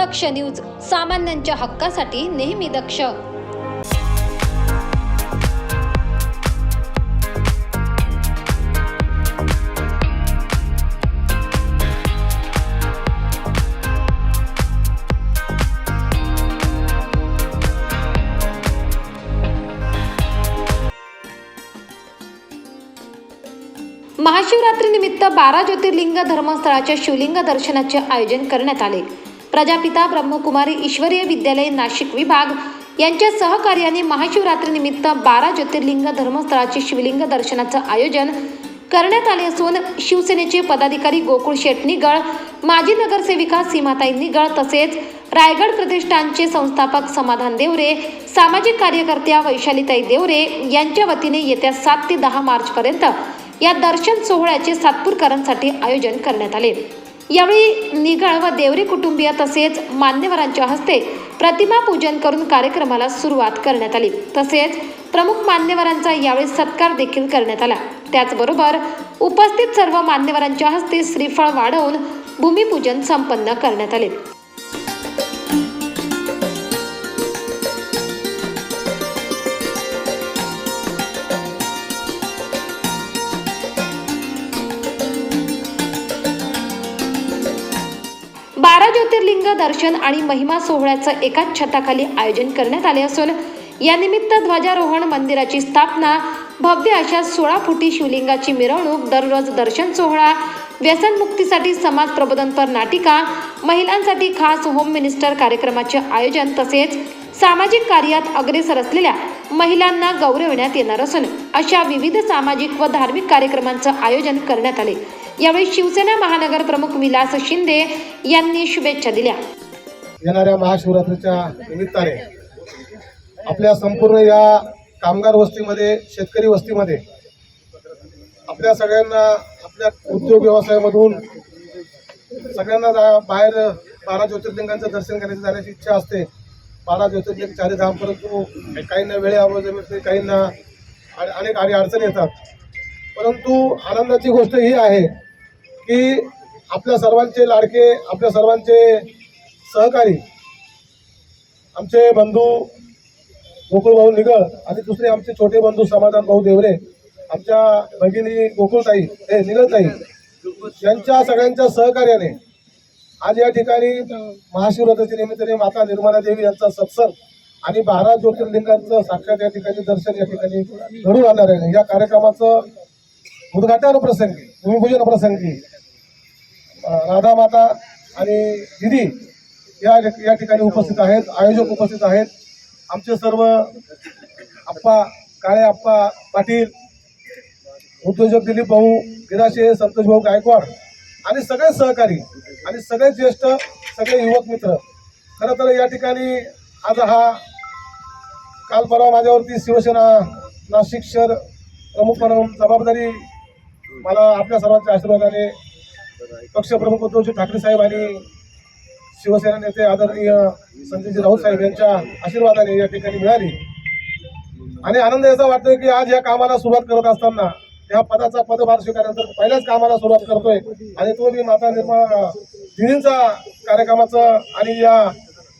दक्ष news सामान्यांच्या हक्कासाठी नेहमी दक्ष. महाशिवरात्रीनिमित्त बारा ज्योतिर्लिंग धर्मस्थळाच्या शिवलिंग दर्शनाचे आयोजन करण्यात आले. प्रजापिता ब्रह्मकुमारी ईश्वरीय विद्यालय नाशिक विभाग. यांच्या सहकार्याने महाशिवरात्रीनिमित्त बारा ज्योतिर्लिंग धर्मस्थळाचे शिवलिंग दर्शनाचं आयोजन करण्यात आले असून शिवसेनेचे पदाधिकारी गोकुळ शेट निगळ माजी नगरसेविका सीमाताई निगळ तसेच रायगड प्रतिष्ठानचे संस्थापक समाधान देवरे सामाजिक कार्यकर्त्या वैशालीताई देवरे यांच्या वतीने येत्या सात ते दहा मार्चपर्यंत या दर्शन सोहळ्याचे सातपूरकरांसाठी आयोजन करण्यात आले. यावेळी निगळ व देवरे कुटुंबीय तसेच मान्यवरांच्या हस्ते प्रतिमा पूजन करून कार्यक्रमाला सुरुवात करण्यात आली. तसेच प्रमुख मान्यवरांचा यावेळी सत्कार देखील करण्यात आला. त्याचबरोबर उपस्थित सर्व मान्यवरांच्या हस्ते श्रीफळ वाढवून भूमिपूजन संपन्न करण्यात आले. ज्योतिर्लिंग दर्शन आणि महिमा सोहळ्याचं एकाच छताखाली आयोजन करण्यात आले असून यानिमित्त ध्वजारोहण मंदिराची स्थापना भव्य अशा सोळा फुटी शिवलिंगाची मिरवणूक दररोज दर्शन सोहळा व्यसनमुक्तीसाठी समाज प्रबोधनपर नाटिका महिलांसाठी खास होम मिनिस्टर कार्यक्रमाचे आयोजन तसेच सामाजिक कार्यात अग्रेसर असलेल्या महिलांना गौरविण्यात येणार असून अशा विविध सामाजिक व धार्मिक कार्यक्रमांचं आयोजन करण्यात आले. यावेळी शिवसेना महानगर प्रमुख विलास शिंदे यांनी शुभेच्छा दिल्या. येणाऱ्या महाशिवरात्रीच्या निमित्ताने आपल्या संपूर्ण या कामगार वस्तीमध्ये शेतकरी वस्तीमध्ये आपल्या सगळ्यांना आपल्या उद्योग व्यवसायामधून सगळ्यांना बाहेर बारा ज्योतिर्लिंगांचं दर्शन करण्याची जाण्याची इच्छा असते. बारा चारी धाम परंतु काहींना वेळे आवाज मिळते काहींना अनेक आणि अडचणी येतात. परंतु आनंदाची गोष्ट ही आहे की आपल्या सर्वांचे लाडके आपल्या सर्वांचे सहकारी आमचे बंधू गोकुळ भाऊ निगळ आणि दुसरे आमचे छोटे बंधू समाधान भाऊ देवरे आमच्या भगिनी गोकुळताई हे निगळताई यांच्या सगळ्यांच्या सहकार्याने आज या ठिकाणी महाशिवरात्रीच्या निमित्ताने माता निर्मला देवी यांचा सत्संग आणि बारा ज्योतिर्लिंगांचं साक्षात या ठिकाणी दर्शन या ठिकाणी घडून आणणार आहे. या कार्यक्रमाचं उद्घाटन प्रसंगी भूमिपूजन प्रसंगी राधा माता आणि दिदी या या ठिकाणी उपस्थित आहेत आयोजक उपस्थित आहेत. आमचे सर्व आप्पा काळे आप्पा पाटील उद्योजक दिलीप भाऊ गिराशे संतोष भाऊ गायकवाड आणि सगळे सहकारी आणि सगळे ज्येष्ठ सगळे युवक मित्र. खरं तर या ठिकाणी आज हा काल परवा माझ्यावरती शिवसेना नाशिक शहर प्रमुख म्हणून जबाबदारी मला आपल्या सर्वांच्या आशीर्वादाने पक्षप्रमुख उद्धवजी ठाकरे साहेब आणि शिवसेना नेते आदरणीय संजयजी राऊत साहेब यांच्या आशीर्वादाने या ठिकाणी मिळाली. आणि आनंद याचा वाटतोय की आज या कामाला सुरुवात करत असताना या पदाचा पदभार स्वीकारल्यानंतर पहिल्याच कामाला सुरुवात करतोय. आणि तो मी माता निर्मा दिदींचा कार्यक्रमाचं आणि या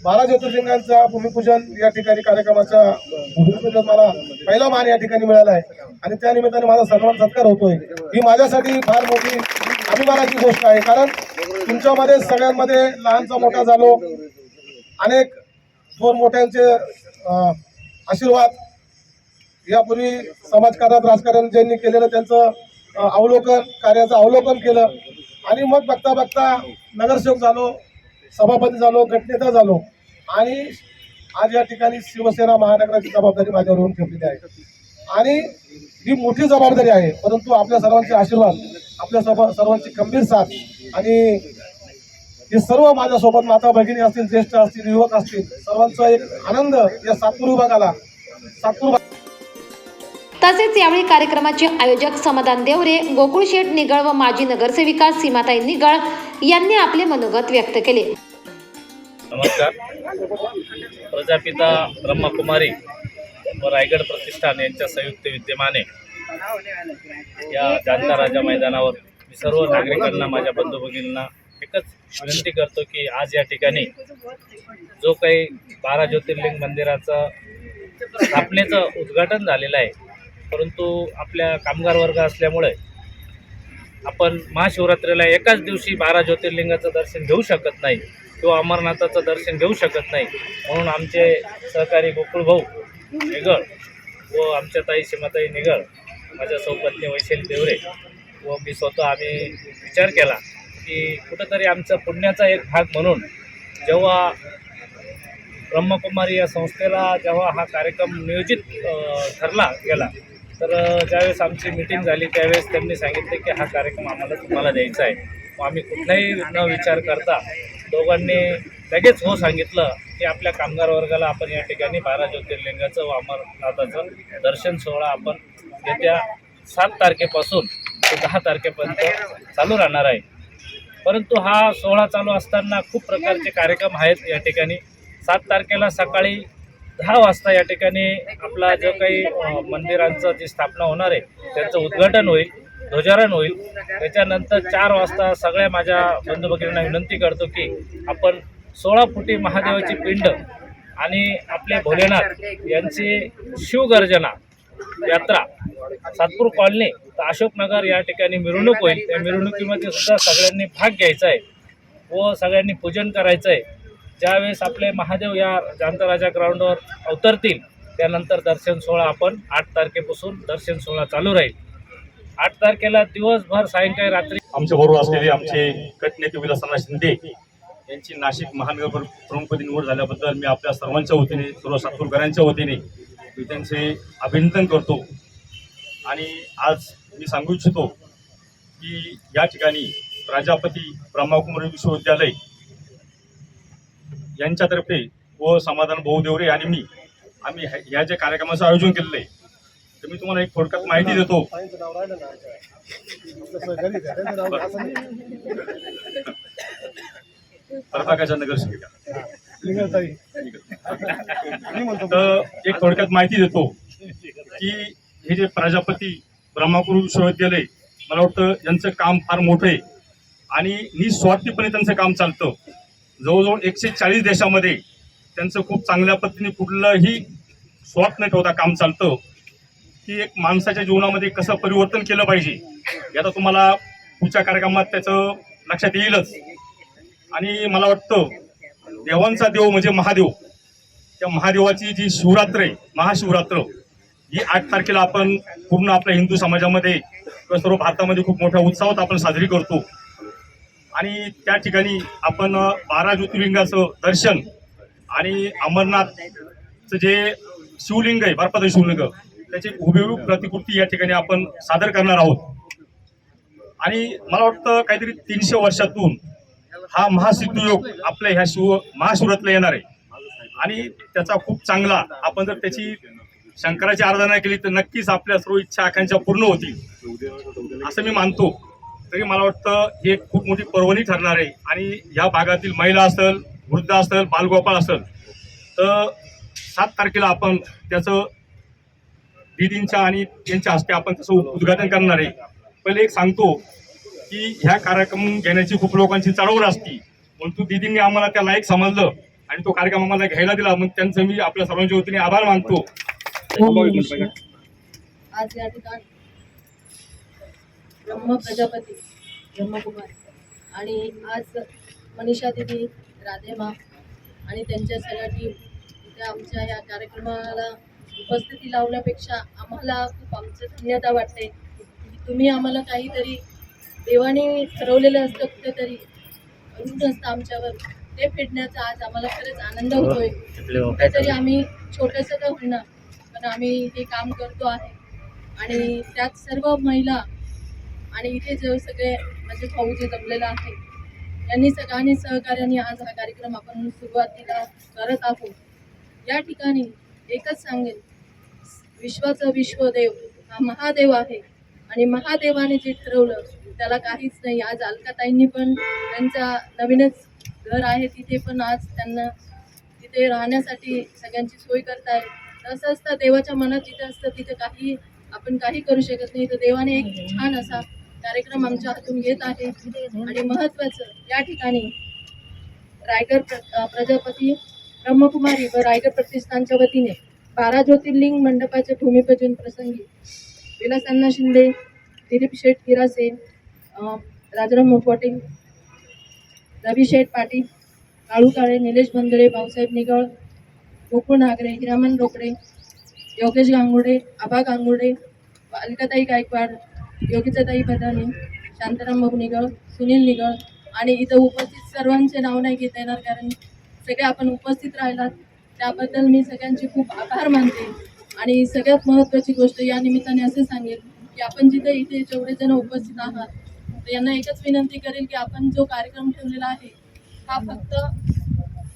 बारा ज्योतिर्लिंगांचा भूमिपूजन या ठिकाणी कार्यक्रमाचा भूमिपूजन मला पहिला मान या ठिकाणी मिळाला आहे. आणि त्या निमित्ताने माझा सन्मान सत्कार होतोय. ही माझ्यासाठी फार मोठी अभिमानाची गोष्ट आहे. कारण तुमच्यामध्ये सगळ्यांमध्ये लहानचा मोठा झालो. अनेक थोर मोठ्यांचे आशीर्वाद यापूर्वी समाजकार्यात राजकारण ज्यांनी केलेलं त्यांचं अवलोकन कार्याचं अवलोकन केलं. आणि मग बघता बघता नगरसेवक झालो सभापती झालो गटनेता झालो. आणि आज या ठिकाणी शिवसेना महानगराची जबाबदारी माझ्यावर ठेवलेली आहे. आणि ही मोठी जबाबदारी आहे परंतु आपल्या सर्वांचे आशीर्वाद आपल्या सर्वांची गंभीर साथ आणि हे सर्व माझ्यासोबत माता भगिनी असतील ज्येष्ठ असतील युवक असतील सर्वांचा एक आनंद या सातपूर विभागाला सातपूर तसेच यावेळी कार्यक्रमाचे आयोजक समाधान देवरे गोकुळ शेठ निगळ व माजी नगरसेविका सीमाताई निगळ यांनी आपले मनोगत व्यक्त केले. नमस्कार. प्रजापिता ब्रह्मकुमारी व रायगड प्रतिष्ठान यांच्या संयुक्त विद्यमाने या जानता राजा मैदानावर मी सर्व नागरिकांना माझ्या बंधू भगिनींना एकच विनंती करतो की आज या ठिकाणी जो काही बारा ज्योतिर्लिंग मंदिराचं स्थापनेचं उद्घाटन झालेलं आहे परंतु आपल्या कामगार वर्ग असल्यामुळे आपण महाशिवरात्रीला एकाच दिवशी बारा ज्योतिर्लिंगाचं दर्शन घेऊ शकत नाही किंवा अमरनाथाचं दर्शन घेऊ शकत नाही. म्हणून आमचे सहकारी गोकुळ भाऊ निगळ व आमच्या ताई सीमाताई निगळ माझ्या सौपत्नी वैशाली देवरे व मी स्वतः आम्ही विचार केला की कुठंतरी आमचा पुण्याचा एक भाग म्हणून जेव्हा ब्रह्मकुमारी या संस्थेला जेव्हा हा कार्यक्रम नियोजित ठरला गेला तर ज्यावेळेस आमची मिटिंग झाली त्यावेळेस त्यांनी सांगितले की हा कार्यक्रम आम्हाला तुम्हाला द्यायचा आहे. मग आम्ही कुठलाही न विचार करता दोघांनी लगेच हो सांगितलं की आपल्या कामगार वर्गाला आपण या ठिकाणी बारा ज्योतिर्लिंगाचं व अमरनाथाचं दर्शन सोहळा आपण येत्या सात तारखेपासून ते दहा तारखेपर्यंत चालू राहणार आहे. परंतु हा सोहळा चालू असताना खूप प्रकारचे कार्यक्रम आहेत या ठिकाणी. सात तारखेला सकाळी दहा वाजता या ठिकाणी आपला जो काही मंदिरांचं जी स्थापना होणार आहे त्यांचं उद्घाटन होईल ध्वजारोहण होईल. त्याच्यानंतर चार वाजता सगळ्या माझ्या बंधू भगिनींना विनंती करतो की आपण सोळा फुटी महादेवाची पिंड आणि आपले भोलेनाथ यांची शिवगर्जना यात्रा सातपूर कॉलनी तर अशोकनगर या ठिकाणी मिरवणूक होईल. त्या मिरवणुकीमध्ये सुद्धा सगळ्यांनी भाग घ्यायचा आहे व सगळ्यांनी पूजन करायचं आहे. ज्यावेळेस आपले महादेव या जांतराजा ग्राउंडवर अवतरतील त्यानंतर दर्शन सोहळा आपण आठ तारखेपासून दर्शन सोहळा चालू राहील. आठ तारखेला दिवसभर सायंकाळी रात्री आमच्या बरोबर असलेले आमचे गटनेते विलासना शिंदे यांची नाशिक महानगर प्रमुखपदी निवड झाल्याबद्दल मी आपल्या सर्वांच्या वतीने सर्व सातपूरकरांच्या वतीने मी त्यांचे अभिनंदन करतो. आणि आज मी सांगू इच्छितो की या ठिकाणी प्रजापती ब्रह्माकुमारी विश्वविद्यालय यांच्यातर्फे व समाधान भाऊ देवरे आणि मी आम्ही ह्या- या ज्या कार्यक्रमाचं आयोजन केलेलं आहे तर मी तुम्हाला एक थोडक्यात माहिती देतो. प्रभागाच्या नगरसेविका. तर एक थोडक्यात माहिती देतो की हे जे प्रजापती ब्रह्माकुरू विश्वविद्यालय मला वाटतं यांचं काम फार मोठं आहे. आणि निस्वार्थीपणे त्यांचं काम चालतं. जवळजवळ एकशे चाळीस देशामध्ये त्यांचं खूप चांगल्या पद्धतीने कुठलंही स्वार्थ न ठेवता काम चालतं. की एक माणसाच्या जीवनामध्ये कसं परिवर्तन केलं पाहिजे याचा तुम्हाला पुढच्या कार्यक्रमात त्याचं लक्षात येईलच. आणि मला वाटतं देवांचा देव म्हणजे महादेव. त्या महादेवाची जी शिवरात्र आहे महाशिवरात्र ही आठ तारखेला आपण पूर्ण आपल्या हिंदू समाजामध्ये किंवा सर्व भारतामध्ये खूप मोठ्या उत्साहात आपण साजरी करतो. आणि त्या ठिकाणी आपण बारा ज्योतिर्लिंगाचं दर्शन आणि अमरनाथचं जे शिवलिंग आहे बर्फाचं शिवलिंग त्याची हुबेहूब प्रतिकृती या ठिकाणी आपण सादर करणार आहोत. आणि मला वाटतं काहीतरी तीनशे वर्षातून हा महासिद्धयोग आपल्या ह्या शिव महाशिवरातला येणार आहे. आणि त्याचा खूप चांगला आपण जर त्याची शंकराची आराधना केली तर नक्कीच आपल्या सर्व इच्छा आकांक्षा पूर्ण होतील. असं मी मानतो. तरी मला वाटतं ही एक खूप मोठी पर्वणी ठरणार आहे. आणि या भागातील महिला असेल वृद्ध असेल बालगोपाळ असेल तर सात तारखेला आपण त्याचं दिदींच्या आणि त्यांच्या हस्ते आपण त्याचं उद्घाटन करणार आहे. पहिले एक सांगतो की ह्या कार्यक्रम घेण्याची खूप लोकांची चळवळ असती. परंतु दिदींनी आम्हाला त्या लायक समजलं आणि तो कार्यक्रम आम्हाला घ्यायला दिला. मग त्यांचं मी आपल्या सर्वांच्या वतीने आभार मानतो. आज या ठिकाणी ब्रह्म प्रजापती ब्रह्मकुमार. आणि आज मनीषा देवी राधेमा आणि त्यांच्या सगळ्या टीम इथे आमच्या या कार्यक्रमाला उपस्थिती लावण्यापेक्षा आम्हाला खूप आमचं धन्यता वाटते. की तुम्ही आम्हाला काहीतरी देवाने ठरवलेलं असतं कुठेतरी ऋण असतं आमच्यावर ते फेडण्याचा आज आम्हाला खरंच आनंद होतोय. कुठेतरी आम्ही छोटंसं का होईना पण आम्ही हे काम करतो आहे. आणि त्यात सर्व महिला आणि इथे जे सगळे माझे भाऊ जे जमलेलं आहे यांनी सगळ्यांनी सहकार्याने आज हा कार्यक्रम आपण सुरुवातीला करत आहोत. या ठिकाणी एकच सांगेल विश्वाचा विश्वदेव हा महादेव आहे आणि महादेवाने जे ठरवलं त्याला काहीच नाही. आज अलकाताईंनी पण त्यांचा नवीनच घर आहे तिथे पण आज त्यांना तिथे राहण्यासाठी सगळ्यांची सोय करताय तसं असतं देवाच्या मनात जिथे असतं तिथे काही आपण काही करू शकत नाही. तर देवाने एक छान असा कार्यक्रम आमच्या हातून येत आहे. आणि महत्त्वाचं या ठिकाणी रायगड प्र प्रजापती ब्रह्मकुमारी व रायगड प्रतिष्ठानच्या वतीने बारा ज्योतिर्लिंग मंडपाचे भूमिपूजन प्रसंगी विलासन्ना शिंदे दिलीप शेठ गिरासे राजाराम मोफवाटे रवी शेठ पाटील काळू काळे निलेश बंदरे भाऊसाहेब निगळ गोकुळ नागरे हिरामन रोकडे योगेश गांगुडे आबा गांगुडे अलकाताई गायकवाड योगीचताई बदाने शांताराम भाऊ निगळ सुनील निगळ आणि इथं उपस्थित सर्वांचे नाव नाही घेता येणार कारण सगळे आपण उपस्थित राहिलात. त्याबद्दल मी सगळ्यांचे खूप आभार मानते. आणि सगळ्यात महत्त्वाची गोष्ट या निमित्ताने असं सांगेल की आपण जिथे इथे जेवढे जण उपस्थित आहात तर यांना एकच विनंती करेल की आपण जो कार्यक्रम ठेवलेला आहे हा फक्त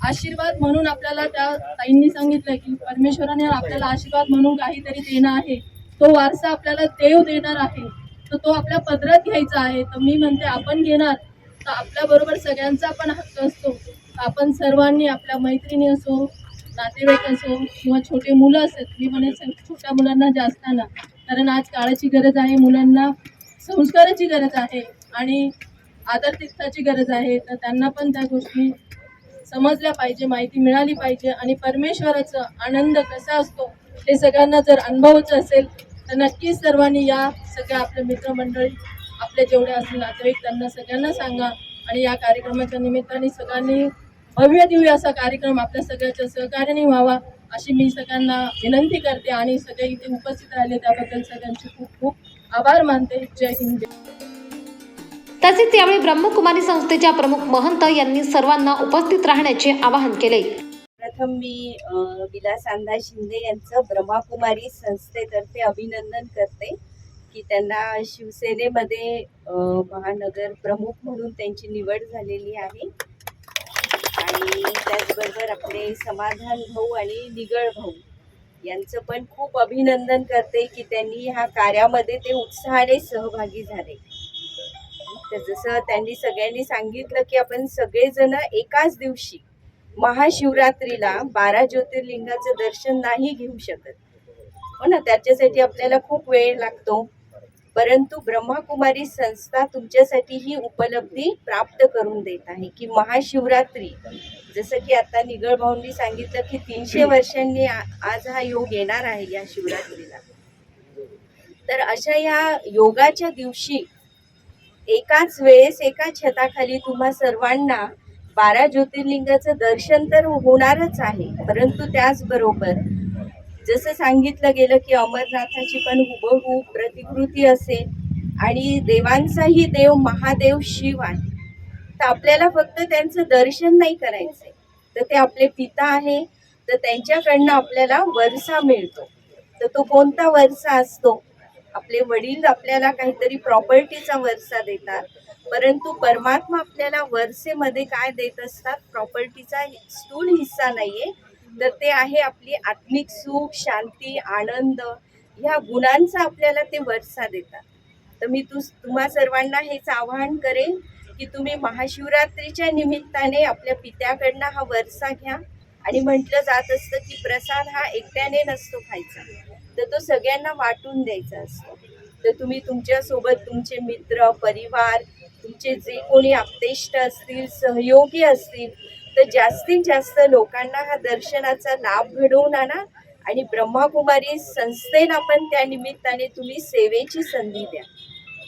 आशीर्वाद म्हणून आपल्याला त्या ताईंनी सांगितलं की परमेश्वराने आपल्याला आशीर्वाद म्हणून काहीतरी देणं आहे. तो वारसा आपल्याला देव देणार आहे. तर तो आपल्या पदरात घ्यायचा आहे. तर मी म्हणते आपण घेणार. तर आपल्या बरोबर सगळ्यांचा पण हक्क असतो. आपण सर्वांनी आपल्या मैत्रिणी असो नातेवाईक असो किंवा छोटे मुलं असत मी म्हणे छोट्या मुलांना जास्त ना कारण आज काळाची गरज आहे मुलांना संस्काराची गरज आहे आणि आदरतित्ताची गरज आहे. तर त्यांना पण त्या गोष्टी समजल्या पाहिजे माहिती मिळाली पाहिजे आणि परमेश्वराचा आनंद कसा असतो हे सगळ्यांना जर अनुभवायचं असेल तर नक्कीच सर्वांनी या सगळ्या आपल्या मित्रमंडळी आपले जेवढे असतील नातेवाईक त्यांना सगळ्यांना सांगा आणि या कार्यक्रमाच्या निमित्ताने सगळ्यांनी भव्य दिव्य असा कार्यक्रम आपल्या सगळ्याच्या सहकार्याने व्हावा अशी मी सगळ्यांना विनंती करते आणि सगळे इथे उपस्थित राहिले त्याबद्दल सगळ्यांचे खूप खूप आभार मानते. जय हिंद. तसेच यावेळी ब्रह्मकुमारी संस्थेच्या प्रमुख महंत यांनी सर्वांना उपस्थित राहण्याचे आवाहन केले. प्रथम मी विलास आंधा शिंदे यांचं ब्रह्माकुमारी संस्थेतर्फे अभिनंदन करते की त्यांना शिवसेनेमध्ये महानगर प्रमुख म्हणून त्यांची निवड झालेली आहे. आणि त्याचबरोबर आपले समाधान भाऊ आणि निगळ भाऊ यांचं पण खूप अभिनंदन करते की त्यांनी ह्या कार्यामध्ये ते उत्साहाने सहभागी झाले. तर जसं त्यांनी सगळ्यांनी सांगितलं की आपण सगळेजण एकाच दिवशी महाशिवरात्रीला बारा ज्योतिर्लिंगाचं दर्शन नाही घेऊ शकत. हो ना त्याच्यासाठी आपल्याला खूप वेळ लागतो. परंतु ब्रह्माकुमारी संस्था तुमच्यासाठी ही उपलब्धी प्राप्त करून देत आहे की महाशिवरात्री जसं की आता निगळ भाऊंनी सांगितलं की तीनशे वर्षांनी आ- आज हा योग येणार आहे या शिवरात्रीला. तर अशा या योगाच्या दिवशी एकाच वेळेस एका छताखाली तुम्हा सर्वांना बारा ज्योतिर्लिंगाचं दर्शन तर होणारच आहे परंतु त्याचबरोबर जसं सांगितलं गेलं की अमरनाथाची पण हुबहू प्रतिकृती असेल आणि देवांचाही देव महादेव शिव आहे तर आपल्याला फक्त त्यांचं दर्शन नाही करायचंय. तर ते आपले पिता आहे तर त्यांच्याकडनं आपल्याला वरसा मिळतो. तर तो कोणता वरसा असतो? आपले वडील आपल्याला काहीतरी प्रॉपर्टीचा वरसा देतात. परंतु परमात्मा आपल्याला वरसेमध्ये काय देत असतात? प्रॉपर्टीचा स्थूल हिस्सा नाहीये. तर ते आहे आपली आत्मिक सुख शांती आनंद. ह्या गुणांचा आपल्याला ते वरसा देतात. तर मी तू तुम्हा सर्वांना हेच आवाहन करेन की तुम्ही महाशिवरात्रीच्या निमित्ताने आपल्या पित्याकडनं हा वरसा घ्या. आणि म्हटलं जात असतं की प्रसाद हा एकट्याने नसतो खायचा. तर तो सगळ्यांना वाटून द्यायचा असतो. तर तुम्ही तुमच्यासोबत तुमचे मित्र परिवार तुमचे जे कोणी आपतेष्ट असतील सहयोगी असतील तर जास्तीत जास्त लोकांना हा दर्शनाचा लाभ घडवून आणा आणि ब्रह्माकुमारी संस्थेला पण त्या निमित्ताने तुम्ही सेवेची संधी द्या.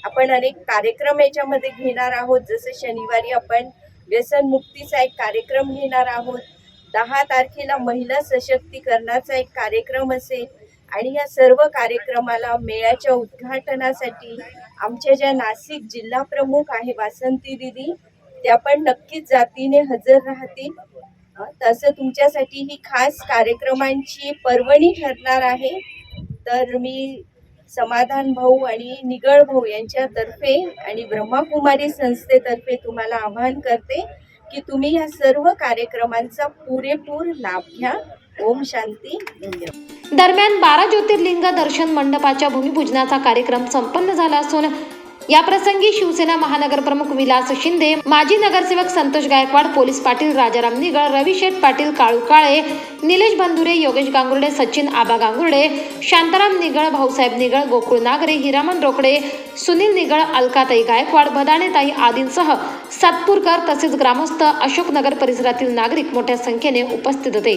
आपण अनेक कार्यक्रम याच्यामध्ये घेणार आहोत. जसं शनिवारी आपण व्यसनमुक्तीचा एक कार्यक्रम घेणार आहोत. दहा तारखेला महिला सशक्तीकरणाचा एक कार्यक्रम असेल. आणि या सर्व कार्यक्रमाला मेळ्याच्या उद्घाटनासाठी आमच्या ज्या नाशिक जिल्हा प्रमुख आहे वासंती दिदी त्या पण नक्कीच जातीने हजर राहतील. तसं तुमच्यासाठी ही खास कार्यक्रमांची पर्वणी ठरणार आहे. तर मी समाधान भाऊ आणि निगळ भाऊ यांच्यातर्फे आणि ब्रह्माकुमारी संस्थेतर्फे तुम्हाला आवाहन करते की तुम्ही या सर्व कार्यक्रमांचा पुरेपूर लाभ घ्या. ओम शांती धन्यवाद. दरम्यान बारा ज्योतिर्लिंग दर्शन मंडपाच्या भूमिपूजनाचा कार्यक्रम संपन्न झाला असून याप्रसंगी शिवसेना महानगर प्रमुख विलास शिंदे माजी नगरसेवक संतोष गायकवाड पोलीस पाटील राजाराम निगळ रवी शेठ पाटील काळू काळे निलेश बंधुरे योगेश गांगुर्डे सचिन आबा गांगुर्डे शांताराम निगळ भाऊसाहेब निगळ गोकुळ नागरे हिरामन रोकडे सुनील निगळ अलकाताई गायकवाड भदाणेताई आदींसह सातपूरकर तसेच ग्रामस्थ अशोकनगर परिसरातील नागरिक मोठ्या संख्येने उपस्थित होते.